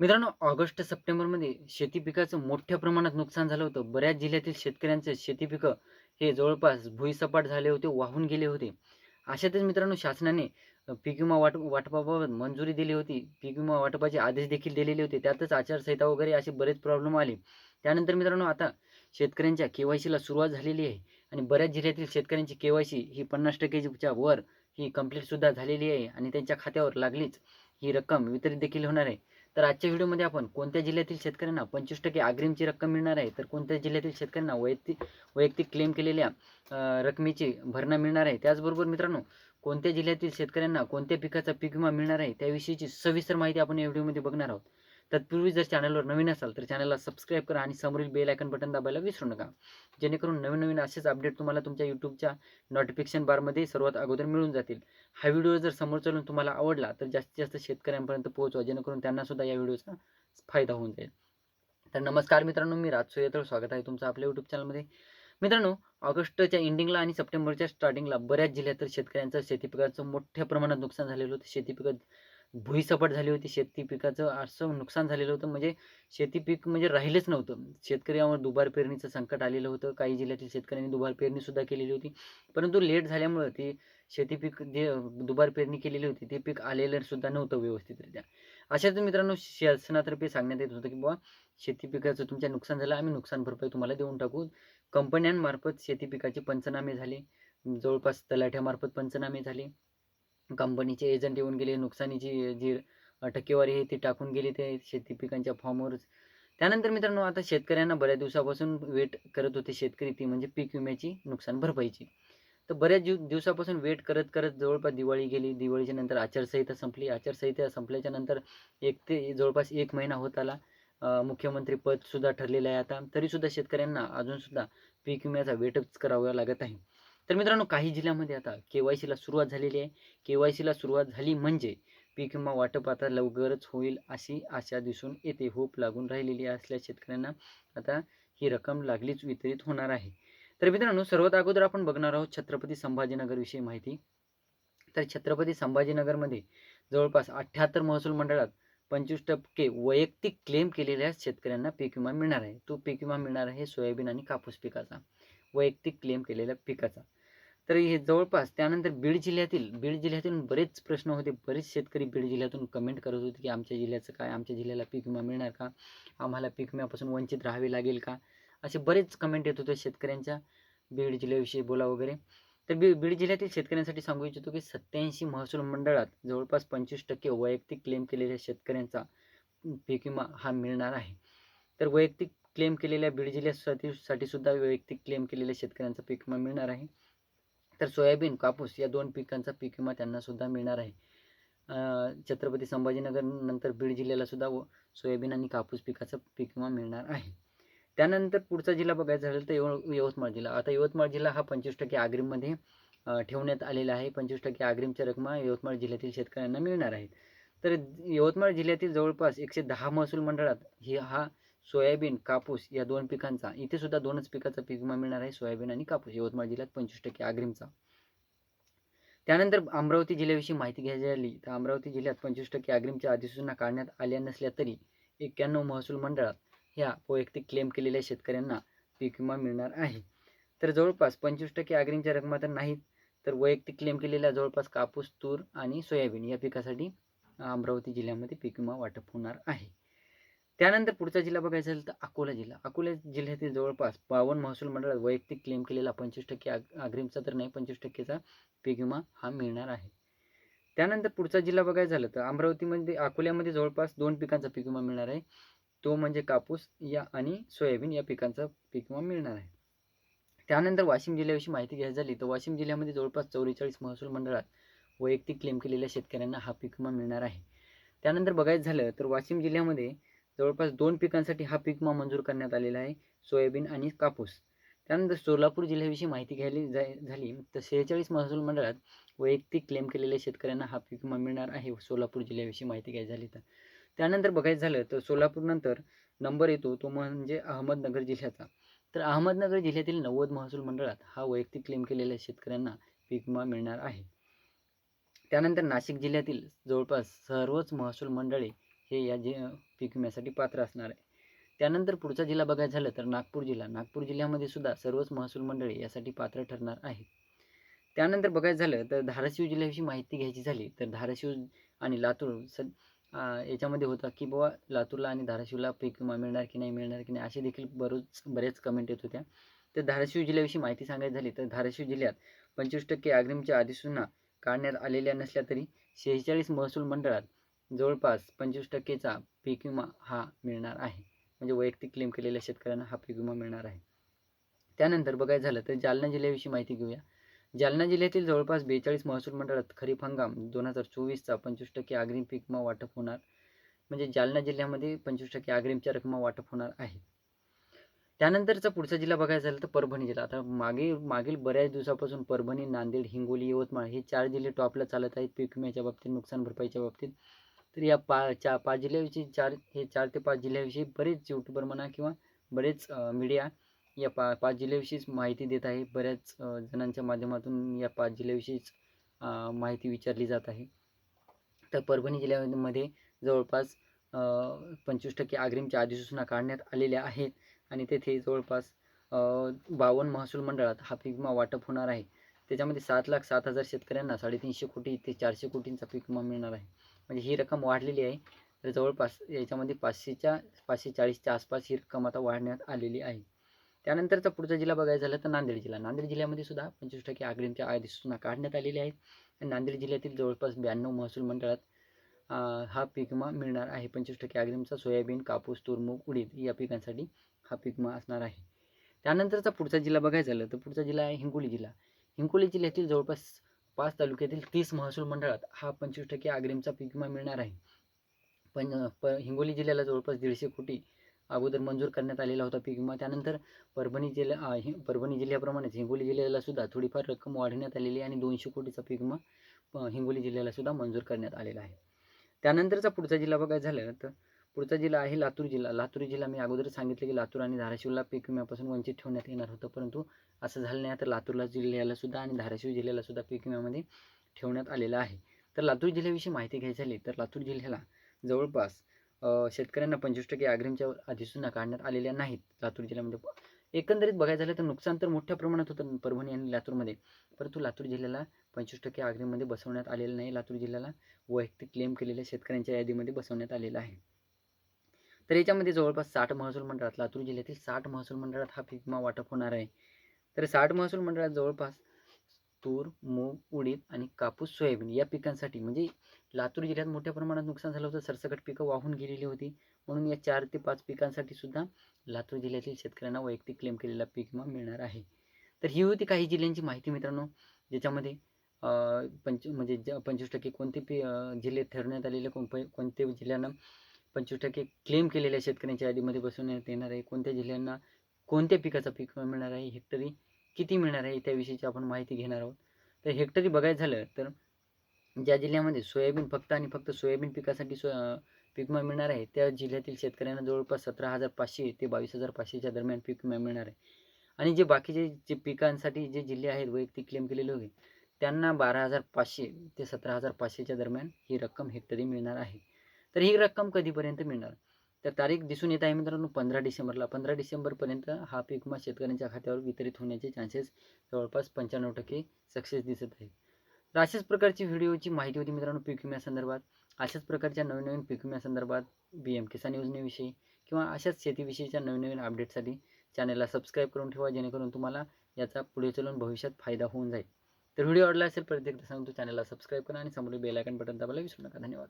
मित्रांनो ऑगस्ट सप्टेंबरमध्ये शेती पिकाचं मोठ्या प्रमाणात नुकसान झालं होतं. बऱ्याच जिल्ह्यातील शेतकऱ्यांचे शेती पिकं हे जवळपास भुईसपाट झाले होते वाहून गेले होते. अशातच मित्रांनो शासनाने पीक विमा वाट वाटपाबाबत मंजुरी दिली होती. पीक विमा वाटपाचे आदेश देखील दिलेले होते. त्यातच आचारसंहिता वगैरे असे बरेच प्रॉब्लेम आले. त्यानंतर मित्रांनो आता शेतकऱ्यांच्या केवायसीला सुरुवात झालेली आहे आणि बऱ्याच जिल्ह्यातील शेतकऱ्यांची केवायसी ही पन्नास टक्केच्या वर ही कंप्लीट सुद्धा झालेली आहे आणि त्यांच्या खात्यावर लागलीच ही रक्कम वितरित देखील होणार आहे. तर आजच्या व्हिडिओमध्ये आपण कोणत्या जिल्ह्यातील शेतकऱ्यांना पंचवीस टक्के अग्रिमची रक्कम मिळणार आहे? तर कोणत्या जिल्ह्यातील शेतकऱ्यांना वैयक्तिक वैयक्तिक क्लेम केलेल्या रकमेची भरणा मिळणार आहे? त्याचबरोबर मित्रांनो कोणत्या जिल्ह्यातील शेतकऱ्यांना कोणत्या पिकाचा पीक विमा मिळणार आहे? त्याविषयीची सविस्तर माहिती आपण या व्हिडिओमध्ये बघणार आहोत. तत्पूर्वी जर चॅनलवर नवीन असाल तर चॅनलला सबस्क्राईब करा आणि समोरील बेल आयकन बटन दाबायला विसरू नका. जेणेकरून नवीन नवीन असेच अपडेट तुम्हाला तुमच्या यूट्यूबच्या नोटिफिकेशन बारमध्ये सर्वात अगोदर मिळून जातील. हा व्हिडिओ जर समोर चालून तुम्हाला आवडला तर जास्तीत जास्त शेतकऱ्यांपर्यंत पोहोचवा जेणेकरून त्यांना सुद्धा या व्हिडिओचा फायदा होऊन जाईल. तर नमस्कार मित्रांनो मी राज सोयतळ स्वागत आहे तुमचं आपल्या यूट्यूब चॅनलमध्ये मित्रांनो ऑगस्टच्या एंडिंगला आणि सप्टेंबरच्या स्टार्टिंगला बऱ्याच जिल्ह्यात शेतकऱ्यांचं शेती पिकाचं मोठ्या प्रमाणात नुकसान झालेलं होतं. शेती पिकं भुईसपाट झाली होती शेती पिकाचं असं नुकसान झालेलं होतं. म्हणजे शेती पीक म्हणजे राहिलंच नव्हतं. शेतकऱ्यावर दुबार पेरणीचं संकट आलेलं होतं. काही जिल्ह्यातील शेतकऱ्यांनी दुबार पेरणीसुद्धा केलेली होती. परंतु लेट झाल्यामुळं ती शेती पीक जे दुबार पेरणी केलेली होती ते पीक आलेलं सुद्धा नव्हतं व्यवस्थितरित्या. अशाच मित्रांनो शासनातर्फे सांगण्यात येत होतं की बुवा शेती पिकाचं तुमच्या नुकसान झालं आम्ही नुकसान भरपाई तुम्हाला देऊन टाकू. कंपन्यांमार्फत शेती पिकाचे पंचनामे झाले. जवळपास तलाठ्यामार्फत पंचनामे झाले. कंपनीचे एजंट येऊन गेले नुकसानीची जी टक्केवारी आहे ती टाकून गेली ते शेती पिकांच्या फॉर्मवर त्यानंतर मित्रांनो आता शेतकऱ्यांना बऱ्याच दिवसापासून वेट करत होते शेतकरी ती म्हणजे पीक विम्याची नुकसान भरपाईची. तर बऱ्याच दिव दिवसापासून वेट करत करत जवळपास दिवाळी गेली दिवाळीच्या नंतर आचारसंहिता संपली. आचारसंहिता संपल्याच्या नंतर एक ते जवळपास एक महिना होत आला. अ, मुख्यमंत्री पदसुद्धा ठरलेलं आहे आता. तरीसुद्धा शेतकऱ्यांना अजूनसुद्धा पीक विम्याचा वेटच करावा लागत आहे. तर मित्रांनो काही जिल्ह्यामध्ये आता के वाय सीला सुरुवात झालेली आहे. के वाय सीला सुरुवात झाली म्हणजे पीक विमा वाटप आता लवकरच होईल अशी आशा दिसून येते. होप लागून राहिलेली असल्या शेतकऱ्यांना आता ही रक्कम लागलीच वितरित होणार आहे. तर मित्रांनो सर्वात अगोदर आपण बघणार आहोत छत्रपती संभाजीनगर विषयी माहिती. तर छत्रपती संभाजीनगरमध्ये जवळपास अठ्ठ्याहत्तर महसूल मंडळात पंचवीस टक्के वैयक्तिक क्लेम केलेल्या शेतकऱ्यांना पीक विमा मिळणार आहे. तो पीक विमा मिळणार आहे सोयाबीन आणि कापूस पिकाचा. वैयक्तिक क्लेम केलेल्या पिकाचा. तर हे जवळपास त्यानंतर बीड जिल्ह्यातील बीड जिल्ह्यातून बरेच प्रश्न होते. बरेच शेतकरी बीड जिल्ह्यातून कमेंट करत होते की आमच्या जिल्ह्याचं काय? आमच्या जिल्ह्याला पीक विमा मिळणार का? आम्हाला पीक विम्यापासून वंचित राहावे लागेल का? असे बरेच कमेंट येत होते शेतकऱ्यांच्या. बीड जिल्ह्याविषयी बोला वगैरे. तर बी बीड जिल्ह्यातील शेतकऱ्यांसाठी सांगू इच्छितो की सत्याऐंशी महसूल मंडळात जवळपास पंचवीस टक्के वैयक्तिक क्लेम केलेल्या शेतकऱ्यांचा पीक विमा हा मिळणार आहे. तर वैयक्तिक क्लेम केलेल्या बीड जिल्ह्यासाठी साठी सुद्धा वैयक्तिक क्लेम केलेल्या शेतकऱ्यांचा पीक विमा मिळणार आहे. तर सोयाबीन कापूस या दोन पिकांचा पीक विमा त्यांना सुद्धा मिळणार आहे. छत्रपती संभाजीनगर नंतर बीड जिल्ह्याला सुद्धा व सोयाबीन आणि कापूस पिकाचा पीक विमा मिळणार आहे. त्यानंतर पुढचा जिल्हा बघायचा झालं तर यव यवतमाळ जिल्हा. आता यवतमाळ जिल्हा हा पंचवीस टक्के आग्रीमध्ये ठेवण्यात आलेला आहे. पंचवीस टक्के आग्रीमच्या रकमा यवतमाळ जिल्ह्यातील शेतकऱ्यांना मिळणार आहेत. तर यवतमाळ जिल्ह्यातील जवळपास एकशे दहा महसूल मंडळात ही हा सोयाबीन कापूस या दोन पिकांचा इथे सुद्धा दोनच पिकाचा पीक विमा मिळणार आहे सोयाबीन आणि कापूस यवतमाळ जिल्ह्यात पंचवीस टक्के आग्रीमचा. त्यानंतर अमरावती जिल्ह्याविषयी माहिती घ्यायची झाली तर अमरावती जिल्ह्यात पंचवीस टक्के अग्रिमच्या अधिसूचना काढण्यात आल्या नसल्या तरी एक्क्याण्णव महसूल मंडळात ह्या वैयक्तिक क्लेम केलेल्या शेतकऱ्यांना पीक विमा मिळणार आहे. तर जवळपास पंचवीस टक्के आग्रींच्या रकमा तर नाहीत तर वैयक्तिक क्लेम केलेल्या जवळपास कापूस तूर आणि सोयाबीन या पिकासाठी अमरावती जिल्ह्यामध्ये पीक विमा वाटप होणार आहे. त्यानंतर पुढचा जिल्हा बघायचा झाला तर अकोला जिल्हा. अकोला जिल्ह्यातील जवळपास बावन्न महसूल मंडळात वैयक्तिक क्लेम केलेला पंचवीस टक्के अग्रीमचा तर नाही पंचवीस टक्केचा पीक विमा हा मिळणार आहे. त्यानंतर पुढचा जिल्हा बघायचा झालं तर अमरावतीमध्ये अकोल्यामध्ये जवळपास दोन पिकांचा पीक विमा मिळणार आहे. तो म्हणजे कापूस या आणि सोयाबीन या पिकांचा पीक विमा मिळणार आहे. त्यानंतर वाशिम जिल्ह्याविषयी माहिती घ्यायची झाली तर वाशिम जिल्ह्यामध्ये जवळपास चौवेचाळीस महसूल मंडळात वैयक्तिक क्लेम केलेल्या शेतकऱ्यांना हा पीक विमा मिळणार आहे. त्यानंतर बघायचं झालं तर वाशिम जिल्ह्यामध्ये जवळपास दोन पिकांसाठी हा पीक विमा मंजूर करण्यात आलेला आहे सोयाबीन आणि कापूस. त्यानंतर सोलापूर जिल्ह्याविषयी माहिती घ्यायली जाय झाली तर शेहेचाळीस महसूल मंडळात वैयक्तिक क्लेम केलेल्या शेतकऱ्यांना हा पीक विमा मिळणार आहे सोलापूर जिल्ह्याविषयी माहिती घ्यायची झाली तर. त्यानंतर बघायचं झालं तर सोलापूरनंतर नंबर येतो तो म्हणजे अहमदनगर जिल्ह्याचा. तर अहमदनगर जिल्ह्यातील नव्वद महसूल मंडळात हा वैयक्तिक क्लेम केलेल्या शेतकऱ्यांना पीक विमा मिळणार आहे. त्यानंतर नाशिक जिल्ह्यातील जवळपास सर्वच महसूल मंडळे हे या जि पीक विम्यासाठी पात्र असणार आहे. त्यानंतर पुढचा जिल्हा बघायचा झालं तर नागपूर जिल्हा. नागपूर जिल्ह्यामध्ये सुद्धा सर्वच महसूल मंडळे यासाठी पात्र ठरणार आहेत. त्यानंतर बघायचं झालं तर धाराशिव जिल्ह्याविषयी माहिती घ्यायची झाली तर धाराशिव आणि लातूर स याच्यामध्ये होता की बाबा लातूरला आणि धाराशिवला पीक विमा मिळणार की नाही मिळणार की नाही असे देखील बरोच बरेच कमेंट येत होत्या. तर धाराशिव जिल्ह्याविषयी माहिती सांगायची झाली तर धाराशिव जिल्ह्यात पंचवीस टक्के अग्रिमच्या अधिसूचना काढण्यात आलेल्या नसल्या तरी शेहेचाळीस महसूल मंडळात जवळपास पंचवीस टक्केचा पीक विमा हा मिळणार आहे. म्हणजे वैयक्तिक क्लेम केलेल्या शेतकऱ्यांना हा पीक विमा मिळणार आहे. त्यानंतर बघायचं झालं तर जालना जिल्ह्याविषयी माहिती घेऊया. जालना जिल्ह्यातील जवळपास बेचाळीस महसूल मंडळात खरीप हंगाम दोन हजार चोवीसचा पंचवीस टक्के अग्रिम पिकमा वाटप होणार. म्हणजे जालना जिल्ह्यामध्ये पंचवीस टक्के अग्रिमच्या रकमा वाटप होणार आहे. त्यानंतरचा पुढचा जिल्हा बघायचा झाला तर परभणी जिल्हा. आता मागे मागील बऱ्याच दिवसापासून परभणी नांदेड हिंगोली यवतमाळ हे चार जिल्हे टॉपला चालत आहेत. पीक विम्याच्या बाबतीत नुकसान भरपाईच्या बाबतीत. तर या पा चा पाच जिल्ह्याविषयी चार हे चार ते पाच जिल्ह्याविषयी बरेच यूट्यूबर म्हणा किंवा बरेच मीडिया या पा पाच जिल्ह्याविषयीच माहिती देत आहे. बऱ्याच जणांच्या माध्यमातून या पाच जिल्ह्याविषयीच माहिती विचारली जात आहे. तर परभणी जिल्ह्यामध्ये जवळपास पंचवीस टक्के अग्रिमच्या अधिसूचना काढण्यात आलेल्या आहेत आणि तेथे जवळपास बावन्न महसूल मंडळात हा पीक विमा वाटप होणार आहे. त्याच्यामध्ये सात लाख सात हजार शेतकऱ्यांना साडेतीनशे कोटी ते चारशे कोटींचा पीक विमा मिळणार आहे. म्हणजे ही रक्कम वाढलेली आहे. तर जवळपास याच्यामध्ये पाचशेच्या पाचशे चाळीसच्या आसपास ही रक्कम आता वाढण्यात आलेली आहे. त्यानंतरचा पुढचा जिल्हा बघायचा झाला तर नांदेड जिल्हा. नांदेड जिल्ह्यामध्ये सुद्धा पंचवीस टक्के अग्रिमच्या अधिसूचना काढण्यात आलेल्या आहेत आणि नांदेड जिल्ह्यातील जवळपास ब्याण्णव महसूल मंडळात हा पीक विमा मिळणार आहे. पंचवीस टक्के अग्रिमचा सोयाबीन कापूस तूरमूग उडीद या पिकांसाठी हा पीक विमा असणार आहे. त्यानंतरचा पुढचा जिल्हा बघायचा झालं तर पुढचा जिल्हा आहे हिंगोली जिल्हा. हिंगोली जिल्ह्यातील जवळपास पाच तालुक्यातील तीस महसूल मंडळात हा पंचवीस टक्के अग्रिमचा पीक विमा मिळणार आहे. पण प हिंगोली जिल्ह्याला जवळपास दीडशे कोटी अगोदर मंजूर करण्यात आलेला होता पीक विमा. त्यानंतर परभणी जिल्हा परभणी जिल्ह्याप्रमाणेच हिंगोली जिल्ह्याला सुद्धा थोडीफार रक्कम वाढवण्यात आलेली आहे आणि दोनशे कोटीचा पीक विमा हिंगोली जिल्ह्याला सुद्धा मंजूर करण्यात आलेला आहे. त्यानंतरचा पुढचा जिल्हा बघायचा झालं तर पुढचा जिल्हा आहे लातूर जिल्हा. लातूर जिल्हा मी अगोदर सांगितलं की लातूर आणि धाराशिवला पीक विम्यापासून वंचित ठेवण्यात येणार होतं. परंतु असं झालं नाही. तर लातूरला जिल्ह्याला सुद्धा आणि धाराशिव जिल्ह्याला सुद्धा पीक विम्यामध्ये ठेवण्यात आलेलं आहे. तर लातूर जिल्ह्याविषयी माहिती घ्यायची झाली तर लातूर जिल्ह्याला जवळपास शेतकऱ्यांना पंचवीस टक्के अग्रिमच्या अधिसूचना काढण्यात आलेल्या नाहीत लातूर जिल्ह्यामध्ये म्हणजे एकंदरीत बघायचं झालं तर नुकसान तर मोठ्या प्रमाणात होतं परभणी आणि लातूरमध्ये. परंतु लातूर जिल्ह्याला पंचवीस टक्के अग्रिममध्ये बसवण्यात आलेलं नाही. लातूर जिल्ह्याला वैयक्तिक क्लेम केलेल्या शेतकऱ्यांच्या यादीमध्ये बसवण्यात आलेलं आहे. तर याच्यामध्ये जवळपास साठ महसूल मंडळात लातूर जिल्ह्यातील साठ महसूल मंडळात हा पीक विमा वाटप होणार आहे. तर साठ महसूल मंडळात जवळपास तूर मूग उडीद आणि कापूस सोयाबीन या पिकांसाठी म्हणजे लातूर जिल्ह्यात मोठ्या प्रमाणात नुकसान झालं होतं. सरसकट पिकं वाहून गेलेली होती. म्हणून या चार ते पाच पिकांसाठी सुद्धा लातूर जिल्ह्यातील शेतकऱ्यांना वैयक्तिक क्लेम केलेला पीक विमा मिळणार आहे. तर ही होती काही जिल्ह्यांची माहिती मित्रांनो ज्याच्यामध्ये पंच म्हणजे ज पंचवीस टक्के कोणते पी जिल्हे ठरवण्यात आलेले कोण कोणते जिल्ह्यांना पंचवीस टक्के क्लेम केलेल्या शेतकऱ्यांच्या यादीमध्ये बसवण्यात येणार आहे. कोणत्या जिल्ह्यांना कोणत्या पिकाचा पीक मिळणार आहे हेक्टरी किती मिळणार आहे त्याविषयीची आपण माहिती घेणार आहोत. तर हेक्टरी बघायचं झालं तर ज्या जिल्ह्यामध्ये सोयाबीन फक्त आणि फक्त सोयाबीन पिकासाठी सो पीक विमा मिळणार आहे त्या जिल्ह्यातील शेतकऱ्यांना जवळपास सतरा हजार पाचशे ते बावीस हजार पाचशेच्या दरम्यान पीक विमा मिळणार आहे. आणि जे बाकीचे जे पिकांसाठी जे जिल्हे आहेत वैयक्तिक क्लेम केलेले होते त्यांना बारा हजार पाचशे ते सतरा हजार पाचशेच्या दरम्यान ही रक्कम हेक्टरी मिळणार आहे. तर ही रक्कम कधीपर्यंत मिळणार? तर तारीख दिसून येत आहे मित्रांनो पंधरा डिसेंबरला. पंधरा डिसेंबरपर्यंत हा पीक विमा शेतकऱ्यांच्या खात्यावर वितरित होण्याचे चान्सेस जवळपास पंच्याण्णव टक्के सक्सेस दिसत आहे. तर अशाच प्रकारची व्हिडिओची माहिती होती मित्रांनो पीक विम्यासंदर्भात अशाच प्रकारच्या नवीन नवीन पीक विम्यासंदर्भात बी एम किसान योजनेविषयी किंवा अशाच शेतीविषयीच्या नवीन नवीन अपडेटसाठी चॅनलला सबस्क्राईब करून ठेवा जेणेकरून तुम्हाला याचा पुढे चलून भविष्यात फायदा होऊन जाईल. तर व्हिडिओ आवडला असेल प्रत्येक सांगतो चॅनलला सबस्क्राईब करा आणि समोर बेल आयकन बटन दाबायला विसरू नका. धन्यवाद.